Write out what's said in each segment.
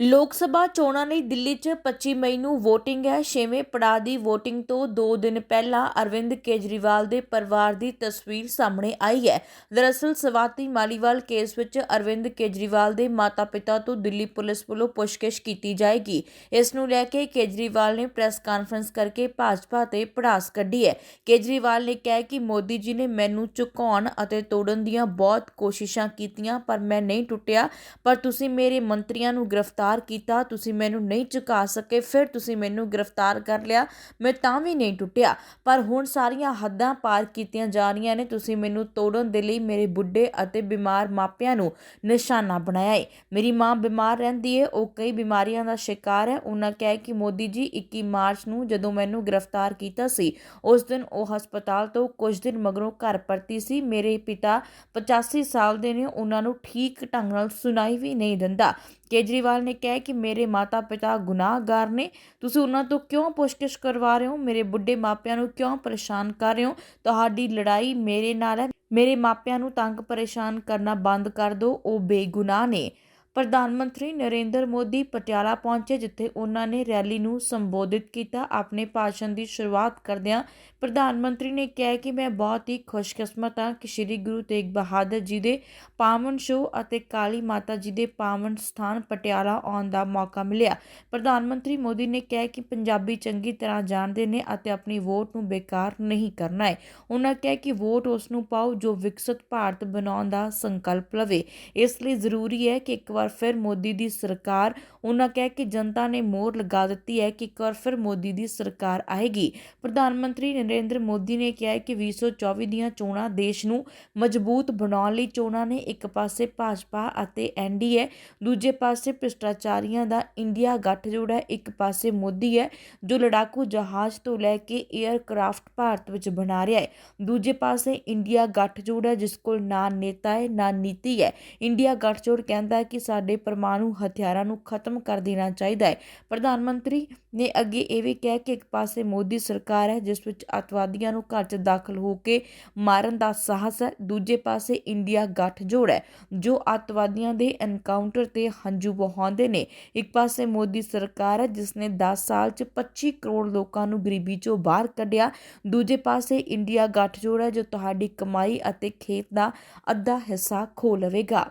ਲੋਕ ਸਭਾ ਚੋਣਾਂ ਲਈ ਦਿੱਲੀ 'ਚ 25 ਮਈ ਨੂੰ VOTING ਹੈ। ਛੇਵੇਂ ਪੜਾਅ ਦੀ VOTING ਤੋਂ 2 ਦਿਨ ਪਹਿਲਾਂ ਅਰਵਿੰਦ ਕੇਜਰੀਵਾਲ ਦੇ ਪਰਿਵਾਰ ਦੀ ਤਸਵੀਰ ਸਾਹਮਣੇ ਆਈ ਹੈ। ਦਰਅਸਲ ਸਵਾਤੀ ਮਾਲੀਵਾਲ ਕੇਸ ਵਿੱਚ ਅਰਵਿੰਦ ਕੇਜਰੀਵਾਲ ਦੇ ਮਾਤਾ-ਪਿਤਾ ਤੋਂ ਦਿੱਲੀ ਪੁਲਿਸ ਵੱਲੋਂ ਪੁੱਛਗਿੱਛ ਕੀਤੀ ਜਾਏਗੀ। ਇਸ ਨੂੰ ਲੈ ਕੇ ਕੇਜਰੀਵਾਲ ਨੇ ਪ੍ਰੈਸ ਕਾਨਫਰੰਸ ਕਰਕੇ ਭਾਜਪਾ ਤੇ ਪੜਾਸ ਕੱਢੀ ਹੈ। ਕੇਜਰੀਵਾਲ ਨੇ ਕਿਹਾ ਕਿ ਮੋਦੀ ਜੀ ਨੇ ਮੈਨੂੰ ਝੁਕਾਉਣ ਅਤੇ ਤੋੜਨ ਦੀਆਂ ਬਹੁਤ ਕੋਸ਼ਿਸ਼ਾਂ ਕੀਤੀਆਂ, ਪਰ ਮੈਂ ਨਹੀਂ ਟੁੱਟਿਆ। ਪਰ ਤੁਸੀਂ ਮੇਰੇ ਮੰਤਰੀਆਂ ਨੂੰ ਗ੍ਰਿਫਤਾਰ ਕੀਤਾ, ਤੁਸੀਂ ਮੈਨੂੰ ਨਹੀਂ ਝੁਕਾ ਸਕੇ, ਫਿਰ ਤੁਸੀਂ ਮੈਨੂੰ ਗ੍ਰਿਫਤਾਰ ਕਰ ਲਿਆ, ਮੈਂ ਤਾਂ ਵੀ ਨਹੀਂ ਟੁੱਟਿਆ। ਪਰ ਹੁਣ ਸਾਰੀਆਂ ਹੱਦਾਂ ਪਾਰ ਕੀਤੀਆਂ ਜਾ ਰਹੀਆਂ ਨੇ, ਤੁਸੀਂ ਮੈਨੂੰ ਤੋੜਨ ਦੇ ਲਈ ਮੇਰੇ ਬੁੱਢੇ ਅਤੇ ਬਿਮਾਰ ਮਾਪਿਆਂ ਨੂੰ ਨਿਸ਼ਾਨਾ ਬਣਾਇਆ ਹੈ ਮੇਰੀ ਮਾਂ ਬਿਮਾਰ ਰਹਿੰਦੀ ਹੈ ਉਹ ਕਈ ਬਿਮਾਰੀਆਂ ਦਾ ਸ਼ਿਕਾਰ ਹੈ। ਉਹਨਾਂ ਕਿਹਾ ਕਿ ਮੋਦੀ ਜੀ 21 ਮਾਰਚ ਨੂੰ ਜਦੋਂ ਮੈਨੂੰ ਗ੍ਰਿਫਤਾਰ ਕੀਤਾ ਸੀ, ਉਸ ਦਿਨ ਉਹ ਹਸਪਤਾਲ ਤੋਂ ਕੁਝ ਦਿਨ ਮਗਰੋਂ ਘਰ ਪਰਤੀ ਸੀ। ਮੇਰੇ ਪਿਤਾ 85 ਸਾਲ ਦੇ ਨੇ, ਉਹਨਾਂ ਨੂੰ ਠੀਕ ਢੰਗ ਨਾਲ ਸੁਣਾਈ ਵੀ ਨਹੀਂ ਦਿੰਦਾ। ਕੇਜਰੀਵਾਲ ਨੇ ਕਿਹਾ ਕਿ ਮੇਰੇ ਮਾਤਾ-ਪਿਤਾ ਗੁਨਾਹਗਾਰ ਨੇ। ਤੁਸੀਂ ਉਹਨਾਂ ਤੋਂ ਕਿਉਂ ਪੁੱਛਗਿੱਛ ਕਰਵਾ ਰਹੇ ਹੋ? ਮੇਰੇ ਬੁੱਢੇ ਮਾਪਿਆਂ ਨੂੰ ਕਿਉਂ ਪਰੇਸ਼ਾਨ ਕਰ ਰਹੇ ਹੋ? ਤੁਹਾਡੀ ਲੜਾਈ ਮੇਰੇ ਨਾਲ ਹੈ। ਮੇਰੇ ਮਾਪਿਆਂ ਨੂੰ ਤੰਗ ਪਰੇਸ਼ਾਨ ਕਰਨਾ ਬੰਦ ਕਰ ਦਿਓ। ਉਹ ਬੇਗੁਨਾਹ ਨੇ। ਪ੍ਰਧਾਨ ਮੰਤਰੀ ਨਰਿੰਦਰ ਮੋਦੀ ਪਟਿਆਲਾ ਪਹੁੰਚੇ, ਜਿੱਥੇ ਉਹਨਾਂ ਨੇ ਰੈਲੀ ਨੂੰ ਸੰਬੋਧਿਤ ਕੀਤਾ। ਆਪਣੇ ਭਾਸ਼ਣ ਦੀ ਸ਼ੁਰੂਆਤ ਕਰਦਿਆਂ ਪ੍ਰਧਾਨ ਮੰਤਰੀ ਨੇ ਕਿਹਾ ਕਿ ਮੈਂ ਬਹੁਤ ਹੀ ਖੁਸ਼ਕਿਸਮਤ ਹਾਂ ਕਿ ਸ੍ਰੀ ਗੁਰੂ ਤੇਗ ਬਹਾਦਰ ਜੀ ਦੇ ਪਾਵਨ ਸ਼ੋ ਅਤੇ ਕਾਲੀ ਮਾਤਾ ਜੀ ਦੇ ਪਾਵਨ ਸਥਾਨ ਪਟਿਆਲਾ ਆਉਣ ਦਾ ਮੌਕਾ ਮਿਲਿਆ। ਪ੍ਰਧਾਨ ਮੰਤਰੀ ਮੋਦੀ ਨੇ ਕਿਹਾ ਕਿ ਪੰਜਾਬੀ ਚੰਗੀ ਤਰ੍ਹਾਂ ਜਾਣਦੇ ਨੇ ਅਤੇ ਆਪਣੀ ਵੋਟ ਨੂੰ ਬੇਕਾਰ ਨਹੀਂ ਕਰਨਾ ਹੈ। ਉਹਨਾਂ ਕਿਹਾ ਕਿ ਵੋਟ ਉਸ ਨੂੰ ਪਾਓ ਜੋ ਵਿਕਸਿਤ ਭਾਰਤ ਬਣਾਉਣ ਦਾ ਸੰਕਲਪ ਲਵੇ। ਇਸ ਲਈ ਜ਼ਰੂਰੀ ਹੈ ਕਿ ਇੱਕ ਵਾਰ ਫਿਰ ਮੋਦੀ ਦੀ ਸਰਕਾਰ, ਉਹਨਾਂ ਕਹਿ ਕਿ ਜਨਤਾ ਨੇ ਮੋਹਰ ਲਗਾ ਦਿੱਤੀ ਹੈ ਕਿ ਇੱਕ ਵਾਰ ਫਿਰ ਮੋਦੀ ਦੀ ਸਰਕਾਰ ਆਏਗੀ। ਪ੍ਰਧਾਨ ਮੰਤਰੀ ਨਰਿੰਦਰ ਮੋਦੀ ਨੇ ਕਿਹਾ ਹੈ ਕਿ 2024 ਦੀਆਂ ਚੋਣਾਂ ਦੇਸ਼ ਨੂੰ ਮਜ਼ਬੂਤ ਬਣਾਉਣ ਲਈ ਚੋਣਾਂ ਨੇ ਇੱਕ ਪਾਸੇ ਭਾਜਪਾ ਅਤੇ ਐਨਡੀਏ ਦੂਜੇ ਪਾਸੇ ਭ੍ਰਿਸ਼ਟਾਚਾਰੀਆਂ ਦਾ ਇੰਡੀਆ ਗੱਠਜੋੜ ਹੈ, ਇੱਕ ਪਾਸੇ ਮੋਦੀ ਹੈ, ਜੋ ਲੜਾਕੂ ਜਹਾਜ਼ ਤੋਂ ਲੈ ਕੇ 에ਅਰਕ੍ਰਾਫਟ ਭਾਰਤ ਵਿੱਚ ਬਣਾ ਰਿਹਾ ਹੈ। ਦੂਜੇ ਪਾਸੇ ਇੰਡੀਆ ਗੱਠਜੋੜ ਹੈ, ਜਿਸ ਕੋਲ ਨਾ ਨੇਤਾ ਹੈ, ਨਾ ਨੀਤੀ ਹੈ। ਇੰਡੀਆ ਗੱਠਜੋੜ ਕਹਿੰਦਾ ਹੈ ਕਿ ਸਾਡੇ ਪਰਮਾਣੂ ਹਥਿਆਰਾਂ ਨੂੰ ਖਤਮ ਕਰ ਦੇਣਾ ਚਾਹੀਦਾ ਹੈ। ਪ੍ਰਧਾਨ ਮੰਤਰੀ ਨੇ ਅੱਗੇ ਇਹ ਵੀ ਕਿਹਾ ਕਿ ਇੱਕ ਪਾਸੇ ਮੋਦੀ ਸਰਕਾਰ ਹੈ, ਜਿਸ ਵਿੱਚ ਅਤਵਾਦੀਆਂ ਨੂੰ ਘਰ 'ਚ ਦਾਖਲ ਹੋ ਕੇ ਮਾਰਨ ਦਾ ਸਾਹਸ ਹੈ, ਦੂਜੇ ਪਾਸੇ ਇੰਡੀਆ ਗੱਠਜੋੜ ਹੈ, ਜੋ ਅਤਵਾਦੀਆਂ ਦੇ ਐਨਕਾਊਂਟਰ ਤੇ ਹੰਝੂ ਵਹਾਉਂਦੇ ਨੇ। ਇੱਕ ਪਾਸੇ ਮੋਦੀ ਸਰਕਾਰ ਹੈ ਜਿਸ ਨੇ 10 ਸਾਲ 'ਚ 25 ਕਰੋੜ ਲੋਕਾਂ ਨੂੰ ਗਰੀਬੀ 'ਚੋਂ ਬਾਹਰ ਕੱਢਿਆ। ਦੂਜੇ ਪਾਸੇ ਇੰਡੀਆ ਗੱਠਜੋੜ ਹੈ, ਜੋ ਤੁਹਾਡੀ ਕਮਾਈ ਅਤੇ ਖੇਤ ਦਾ ਅੱਧਾ ਹਿੱਸਾ ਖੋ ਲਵੇਗਾ।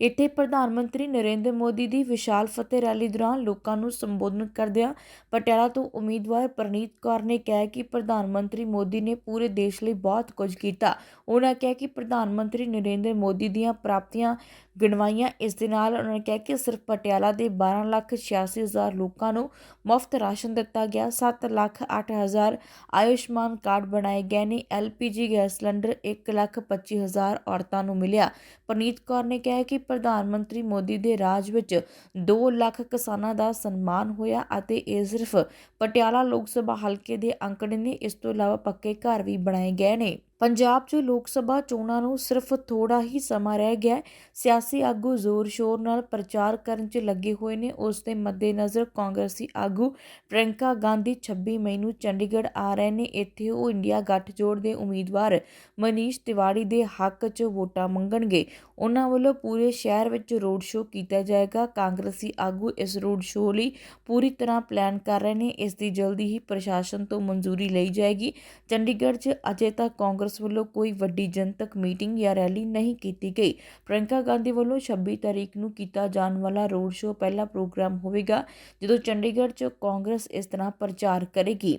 ਇੱਥੇ ਪ੍ਰਧਾਨ ਮੰਤਰੀ ਨਰਿੰਦਰ ਮੋਦੀ ਦੀ ਵਿਸ਼ਾਲ ਫਤਿਹ ਰੈਲੀ ਦੌਰਾਨ ਲੋਕਾਂ ਨੂੰ ਸੰਬੋਧਨ ਕਰਦਿਆਂ ਪਟਿਆਲਾ ਤੋਂ ਉਮੀਦਵਾਰ ਪ੍ਰਨੀਤ ਕੌਰ ਨੇ ਕਿਹਾ ਕਿ ਪ੍ਰਧਾਨ ਮੰਤਰੀ ਮੋਦੀ ਨੇ ਪੂਰੇ ਦੇਸ਼ ਲਈ ਬਹੁਤ ਕੁਝ ਕੀਤਾ। ਉਹਨਾਂ ਕਿਹਾ ਕਿ ਪ੍ਰਧਾਨ ਮੰਤਰੀ ਨਰਿੰਦਰ ਮੋਦੀ ਦੀਆਂ ਪ੍ਰਾਪਤੀਆਂ ਗਿਣਵਾਈਆਂ। ਇਸ ਦੇ ਨਾਲ ਉਹਨਾਂ ਨੇ ਕਿਹਾ ਕਿ ਸਿਰਫ ਪਟਿਆਲਾ ਦੇ 12 ਲੱਖ 86 ਹਜ਼ਾਰ ਲੋਕਾਂ ਨੂੰ ਮੁਫਤ ਰਾਸ਼ਨ ਦਿੱਤਾ ਗਿਆ। 7 ਲੱਖ 8 ਹਜ਼ਾਰ ਆਯੁਸ਼ਮਾਨ ਕਾਰਡ ਬਣਾਏ ਗਏ ਨੇ। ਐਲਪੀਜੀ ਗੈਸ ਸਿਲੰਡਰ 1 ਲੱਖ 25 ਹਜ਼ਾਰ ਔਰਤਾਂ ਨੂੰ ਮਿਲਿਆ। ਪਰਨੀਤ ਕੌਰ ਨੇ ਕਿਹਾ ਕਿ ਪ੍ਰਧਾਨ ਮੰਤਰੀ ਮੋਦੀ ਦੇ ਰਾਜ ਵਿੱਚ 2 ਲੱਖ ਕਿਸਾਨਾਂ ਦਾ ਸਨਮਾਨ ਹੋਇਆ ਅਤੇ ਇਹ ਸਿਰਫ ਪਟਿਆਲਾ ਲੋਕ ਸਭਾ ਹਲਕੇ ਦੇ ਅੰਕੜੇ ਨੇ। ਇਸ ਤੋਂ ਇਲਾਵਾ ਪੱਕੇ ਘਰ ਵੀ ਬਣਾਏ ਗਏ ਨੇ। ਪੰਜਾਬ 'ਚ ਲੋਕ ਸਭਾ ਚੋਣਾਂ ਨੂੰ ਸਿਰਫ ਥੋੜਾ ਹੀ ਸਮਾਂ ਰਹਿ ਗਿਆ ਸਿਆਸੀ ਆਗੂ ਜ਼ੋਰ-ਸ਼ੋਰ ਨਾਲ ਪ੍ਰਚਾਰ ਕਰਨ 'ਚ ਲੱਗੇ ਹੋਏ ਨੇ। ਉਸ ਦੇ ਮੱਦੇਨਜ਼ਰ ਕਾਂਗਰਸੀ ਆਗੂ ਪ੍ਰਿੰਕਾ ਗਾਂਧੀ 26 ਮਈ ਨੂੰ ਚੰਡੀਗੜ੍ਹ ਆ ਰਹੇ ਨੇ। ਇੱਥੇ ਉਹ ਇੰਡੀਆ ਗੱਠਜੋੜ ਦੇ ਉਮੀਦਵਾਰ ਮਨੀਸ਼ ਤਿਵਾੜੀ ਦੇ ਹੱਕ 'ਚ ਵੋਟਾਂ ਮੰਗਣਗੇ। ਉਹਨਾਂ ਵੱਲੋਂ ਪੂਰੇ ਸ਼ਹਿਰ ਵਿੱਚ ਰੋਡ ਸ਼ੋਅ ਕੀਤਾ ਜਾਏਗਾ। ਕਾਂਗਰਸੀ ਆਗੂ ਇਸ ਰੋਡ ਸ਼ੋਅ ਲਈ ਪੂਰੀ ਤਰ੍ਹਾਂ ਪਲਾਨ ਕਰ ਰਹੇ ਨੇ। ਇਸ ਦੀ ਜਲਦੀ ਹੀ ਪ੍ਰਸ਼ਾਸਨ ਤੋਂ ਮਨਜ਼ੂਰੀ ਲਈ ਜਾਏਗੀ। ਚੰਡੀਗੜ੍ਹ 'ਚ ਅਜੇ ਤੱਕ ਕਾਂਗਰਸ ਵੱਲੋਂ ਕੋਈ ਵੱਡੀ ਜਨਤਕ ਮੀਟਿੰਗ ਜਾਂ ਰੈਲੀ ਨਹੀਂ ਕੀਤੀ ਗਈ। ਪ੍ਰਿੰਕਾ ਗਾਂਧੀ ਵੱਲੋਂ 26 ਤਾਰੀਖ ਨੂੰ ਕੀਤਾ ਜਾਣ ਵਾਲਾ ਰੋਡ ਸ਼ੋਅ ਪਹਿਲਾ ਪ੍ਰੋਗਰਾਮ ਹੋਵੇਗਾ, ਜਦੋਂ ਚੰਡੀਗੜ੍ਹ 'ਚ ਕਾਂਗਰਸ ਇਸ ਤਰ੍ਹਾਂ ਪ੍ਰਚਾਰ ਕਰੇਗੀ।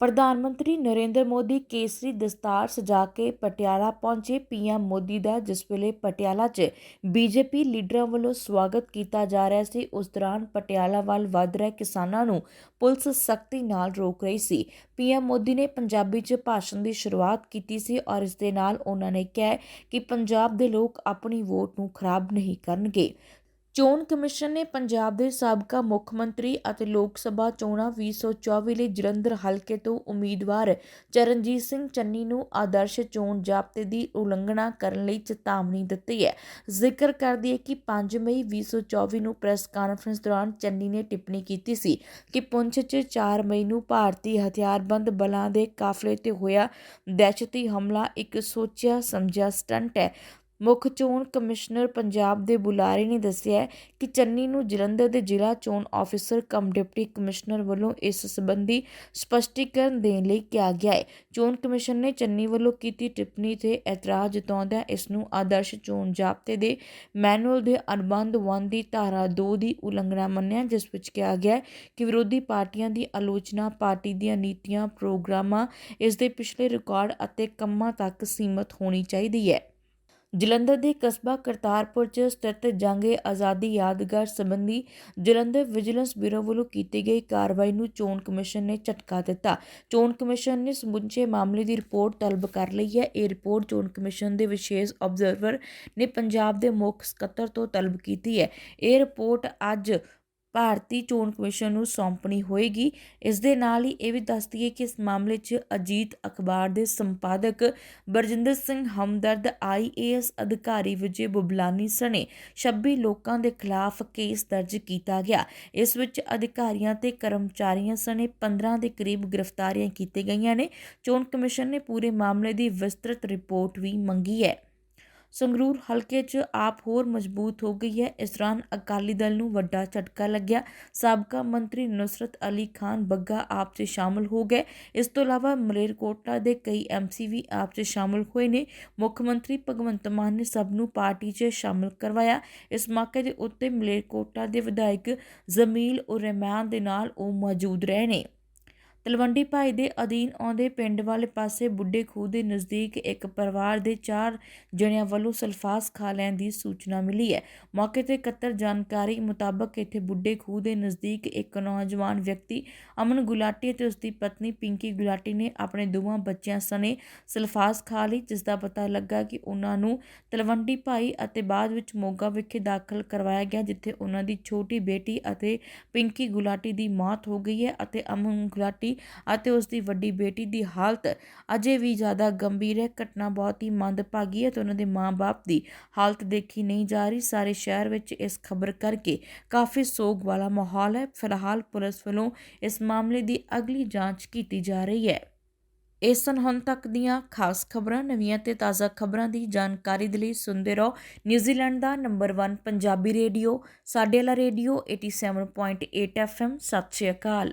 ਪ੍ਰਧਾਨ ਮੰਤਰੀ ਨਰਿੰਦਰ ਮੋਦੀ ਕੇਸਰੀ ਦਸਤਾਰ ਸਜਾ ਕੇ ਪਟਿਆਲਾ ਪਹੁੰਚੇ। ਪੀਐਮ ਮੋਦੀ ਦਾ ਜਿਸ ਵੇਲੇ ਪਟਿਆਲਾ 'ਚ ਬੀਜੇਪੀ ਲੀਡਰਾਂ ਵੱਲੋਂ ਸਵਾਗਤ ਕੀਤਾ ਜਾ ਰਿਹਾ ਸੀ, ਉਸ ਦੌਰਾਨ ਪਟਿਆਲਾ ਵੱਲ ਵੱਧ ਰਹੇ ਕਿਸਾਨਾਂ ਨੂੰ ਪੁਲਿਸ ਸਖਤੀ ਨਾਲ ਰੋਕ ਰਹੀ ਸੀ। ਪੀਐਮ ਮੋਦੀ ਨੇ ਪੰਜਾਬੀ 'ਚ ਭਾਸ਼ਣ ਦੀ ਸ਼ੁਰੂਆਤ ਕੀਤੀ ਸੀ ਔਰ ਇਸ ਦੇ ਨਾਲ ਉਹਨਾਂ ਨੇ ਕਿਹਾ ਕਿ ਪੰਜਾਬ ਦੇ ਲੋਕ ਆਪਣੀ ਵੋਟ ਨੂੰ ਖਰਾਬ ਨਹੀਂ ਕਰਨਗੇ। ਚੋਣ ਕਮਿਸ਼ਨ ਨੇ ਪੰਜਾਬ ਦੇ ਸਾਬਕਾ ਮੁੱਖ ਮੰਤਰੀ ਅਤੇ ਲੋਕ ਸਭਾ ਚੋਣਾਂ 2024 ਲਈ ਜਲੰਧਰ ਹਲਕੇ ਤੋਂ ਉਮੀਦਵਾਰ ਚਰਨਜੀਤ ਸਿੰਘ ਚੰਨੀ ਨੂੰ ਆਦਰਸ਼ ਚੋਣ ਜ਼ਾਬਤੇ ਦੀ ਉਲੰਘਣਾ ਕਰਨ ਲਈ ਚੇਤਾਵਨੀ ਦਿੱਤੀ ਹੈ। ਜ਼ਿਕਰ ਕਰਦੀ ਹੈ ਕਿ 5 ਮਈ 2024 ਨੂੰ ਪ੍ਰੈਸ ਕਾਨਫਰੰਸ ਦੌਰਾਨ ਚੰਨੀ ਨੇ ਟਿੱਪਣੀ ਕੀਤੀ ਸੀ ਕਿ ਪੁੰਛ 'ਚ 4 ਮਈ ਨੂੰ ਭਾਰਤੀ ਹਥਿਆਰਬੰਦ ਬਲਾਂ ਦੇ ਕਾਫਲੇ ਤੇ ਹੋਇਆ ਦਹਿਸ਼ਤੀ ਹਮਲਾ ਇੱਕ ਸੋਚਿਆ ਸਮਝਿਆ ਸਟੰਟ ਹੈ। ਮੁੱਖ ਚੋਣ ਕਮਿਸ਼ਨਰ ਪੰਜਾਬ ਦੇ ਬੁਲਾਰੇ ਨੇ ਦੱਸਿਆ ਕਿ ਚੰਨੀ ਨੂੰ ਜਲੰਧਰ ਦੇ ਜ਼ਿਲ੍ਹਾ ਚੋਣ ਆਫੀਸਰ ਕਮ ਡਿਪਟੀ ਕਮਿਸ਼ਨਰ ਵੱਲੋਂ ਇਸ ਸੰਬੰਧੀ ਸਪਸ਼ਟੀਕਰਨ ਦੇਣ ਲਈ ਕਿਹਾ ਗਿਆ ਹੈ। ਚੋਣ ਕਮਿਸ਼ਨ ਨੇ ਚੰਨੀ ਵੱਲੋਂ ਕੀਤੀ ਟਿੱਪਣੀ ਤੇ ਇਤਰਾਜ਼ ਜਤਾਉਂਦਿਆਂ ਇਸ ਨੂੰ ਆਦਰਸ਼ ਚੋਣ ਜ਼ਾਬਤੇ ਦੇ ਮੈਨੂਅਲ ਦੇ ਅਨੁਬੰਧ 1 ਦੀ ਧਾਰਾ 2 ਦੀ ਉਲੰਘਣਾ ਮੰਨਿਆ, ਜਿਸ ਵਿੱਚ ਕਿਹਾ ਗਿਆ ਕਿ ਵਿਰੋਧੀ ਪਾਰਟੀਆਂ ਦੀ ਆਲੋਚਨਾ, ਪਾਰਟੀ ਦੀਆਂ ਨੀਤੀਆਂ, ਪ੍ਰੋਗਰਾਮਾਂ ਇਸ ਦੇ ਪਿਛਲੇ ਰਿਕਾਰਡ ਅਤੇ ਕੰਮਾਂ ਤੱਕ ਸੀਮਤ ਹੋਣੀ ਚਾਹੀਦੀ ਹੈ। ਜਲੰਧਰ ਦੇ ਕਸਬਾ ਕਰਤਾਰਪੁਰ 'ਚ ਸਥਿਤ ਜੰਗੇ ਆਜ਼ਾਦੀ ਯਾਦਗਾਰ ਸੰਬੰਧੀ ਜਲੰਧਰ ਵਿਜੀਲੈਂਸ ਬਿਊਰੋ ਵੱਲੋਂ ਕੀਤੀ ਗਈ ਕਾਰਵਾਈ ਨੂੰ ਚੋਣ ਕਮਿਸ਼ਨ ਨੇ ਝਟਕਾ ਦਿੱਤਾ। ਚੋਣ ਕਮਿਸ਼ਨ ਨੇ ਸਮੁੱਚੇ ਮਾਮਲੇ ਦੀ ਰਿਪੋਰਟ ਤਲਬ ਕਰ ਲਈ ਹੈ। ਇਹ ਰਿਪੋਰਟ ਚੋਣ ਕਮਿਸ਼ਨ ਦੇ ਵਿਸ਼ੇਸ਼ ਆਬਜ਼ਰਵਰ ਨੇ ਪੰਜਾਬ ਦੇ ਮੁੱਖ ਸਕੱਤਰ ਤੋਂ ਤਲਬ ਕੀਤੀ ਹੈ। ਇਹ ਰਿਪੋਰਟ ਅੱਜ ਭਾਰਤੀ ਚੋਣ ਕਮਿਸ਼ਨ ਨੂੰ ਸੌਂਪਣੀ ਹੋਏਗੀ। ਇਸ ਦੇ ਨਾਲ ਹੀ ਇਹ ਵੀ ਦੱਸਦੀ ਹੈ ਕਿ ਇਸ ਮਾਮਲੇ 'ਚ ਅਜੀਤ ਅਖਬਾਰ ਦੇ ਸੰਪਾਦਕ ਬਰਜਿੰਦਰ ਸਿੰਘ ਹਮਦਰਦ ਆਈਏਐਸ ਅਧਿਕਾਰੀ ਵਿਜੇ ਬੁਬਲਾਨੀ ਸਣੇ 26 ਲੋਕਾਂ ਦੇ ਖਿਲਾਫ ਕੇਸ ਦਰਜ ਕੀਤਾ ਗਿਆ। ਇਸ ਵਿੱਚ ਅਧਿਕਾਰੀਆਂ ਤੇ ਕਰਮਚਾਰੀਆਂ ਸਣੇ 15 ਦੇ ਕਰੀਬ ਗ੍ਰਿਫਤਾਰੀਆਂ ਕੀਤੀਆਂ ਗਈਆਂ ਨੇ। ਚੋਣ ਕਮਿਸ਼ਨ ਨੇ ਪੂਰੇ ਮਾਮਲੇ ਦੀ ਵਿਸਤ੍ਰਿਤ ਰਿਪੋਰਟ ਵੀ ਮੰਗੀ ਹੈ। ਸੰਗਰੂਰ ਹਲਕੇ 'ਚ ਆਪ ਹੋਰ ਮਜ਼ਬੂਤ ਹੋ ਗਈ ਹੈ। ਇਸ ਦੌਰਾਨ ਅਕਾਲੀ ਦਲ ਨੂੰ ਵੱਡਾ ਝਟਕਾ ਲੱਗਿਆ। ਸਾਬਕਾ ਮੰਤਰੀ ਨੁਸਰਤ ਅਲੀ ਖਾਨ ਬੱਗਾ ਆਪ 'ਚ ਸ਼ਾਮਲ ਹੋ ਗਏ। ਇਸ ਤੋਂ ਇਲਾਵਾ ਮਲੇਰਕੋਟਲਾ ਦੇ ਕਈ ਐਮਸੀ ਵੀ ਆਪ 'ਚ ਸ਼ਾਮਲ ਹੋਏ ਨੇ। ਮੁੱਖ ਮੰਤਰੀ ਭਗਵੰਤ ਮਾਨ ਨੇ ਸਭ ਨੂੰ ਪਾਰਟੀ 'ਚ ਸ਼ਾਮਲ ਕਰਵਾਇਆ। ਇਸ ਮੌਕੇ ਦੇ ਉੱਤੇ ਮਲੇਰਕੋਟਲਾ ਦੇ ਵਿਧਾਇਕ ਜ਼ਮੀਲ ਉਰ ਰਹਿਮਾਨ ਦੇ ਨਾਲ ਉਹ ਮੌਜੂਦ ਰਹੇ ਨੇ। ਤਲਵੰਡੀ ਭਾਈ ਦੇ ਅਧੀਨ ਆਉਂਦੇ ਪਿੰਡ ਵਾਲੇ ਪਾਸੇ ਬੁੱਢੇ ਖੂਹ ਦੇ ਨਜ਼ਦੀਕ ਇੱਕ ਪਰਿਵਾਰ ਦੇ ਚਾਰ ਜਣਿਆਂ ਵੱਲੋਂ ਸਲਫਾਸ ਖਾ ਲੈਣ ਦੀ ਸੂਚਨਾ ਮਿਲੀ ਹੈ। ਮੌਕੇ ਤੇ ਇਕੱਤਰ ਜਾਣਕਾਰੀ ਮੁਤਾਬਕ ਇੱਥੇ ਬੁੱਢੇ ਖੂਹ ਦੇ ਨਜ਼ਦੀਕ ਇੱਕ ਨੌਜਵਾਨ ਵਿਅਕਤੀ ਅਮਨ ਗੁਲਾਟੀ ਅਤੇ ਉਸ ਦੀ ਪਤਨੀ ਪਿੰਕੀ ਗੁਲਾਟੀ ਨੇ ਆਪਣੇ ਦੋਵਾਂ ਬੱਚਿਆਂ ਸਣੇ ਸਲਫਾਸ ਖਾ ਲਈ ਜਿਸ ਦਾ ਪਤਾ ਲੱਗਾ ਕਿ ਉਹਨਾਂ ਨੂੰ ਤਲਵੰਡੀ ਭਾਈ ਅਤੇ ਬਾਅਦ ਵਿੱਚ ਮੋਗਾ ਵਿਖੇ ਦਾਖਲ ਕਰਵਾਇਆ ਗਿਆ, ਜਿੱਥੇ ਉਹਨਾਂ ਦੀ ਛੋਟੀ ਬੇਟੀ ਅਤੇ ਪਿੰਕੀ ਗੁਲਾਟੀ ਦੀ ਮੌਤ ਹੋ ਗਈ ਹੈ ਅਤੇ ਅਮਨ ਗੁਲਾਟੀ ਅਤੇ ਉਸ ਦੀ ਵੱਡੀ ਬੇਟੀ ਦੀ ਹਾਲਤ ਅਜੇ ਵੀ ਜ਼ਿਆਦਾ ਗੰਭੀਰ ਹੈ। ਘਟਨਾ ਬਹੁਤ ਹੀ ਮੰਦਭਾਗੀ ਹੈ ਤੇ ਉਹਨਾਂ ਦੇ ਮਾਂ-ਬਾਪ ਦੀ ਹਾਲਤ ਦੇਖੀ ਨਹੀਂ ਜਾ ਰਹੀ। ਸਾਰੇ ਸ਼ਹਿਰ ਵਿੱਚ ਇਸ ਖਬਰ ਕਰਕੇ ਕਾਫੀ ਸੋਗ ਵਾਲਾ ਮਾਹੌਲ ਹੈ। ਫਿਲਹਾਲ ਪੁਲਿਸ ਵੱਲੋਂ ਇਸ ਮਾਮਲੇ ਦੀ ਅਗਲੀ ਜਾਂਚ ਕੀਤੀ ਜਾ ਰਹੀ ਹੈ। ਇਸ ਸਨ ਹੁਣ ਤੱਕ ਦੀਆਂ ਖਾਸ ਖਬਰਾਂ, ਨਵੀਆਂ ਤੇ ਤਾਜ਼ਾ ਖਬਰਾਂ ਦੀ ਜਾਣਕਾਰੀ ਦੇ ਲਈ ਸੁਣਦੇ ਰਹੋ ਨਿਊਜ਼ੀਲੈਂਡ ਦਾ ਨੰਬਰ 1 ਪੰਜਾਬੀ ਰੇਡੀਓ, ਸਾਡੇ ਵਾਲਾ ਰੇਡੀਓ 87.8 FM ਸਤਿ ਸ਼੍ਰੀ ਅਕਾਲ।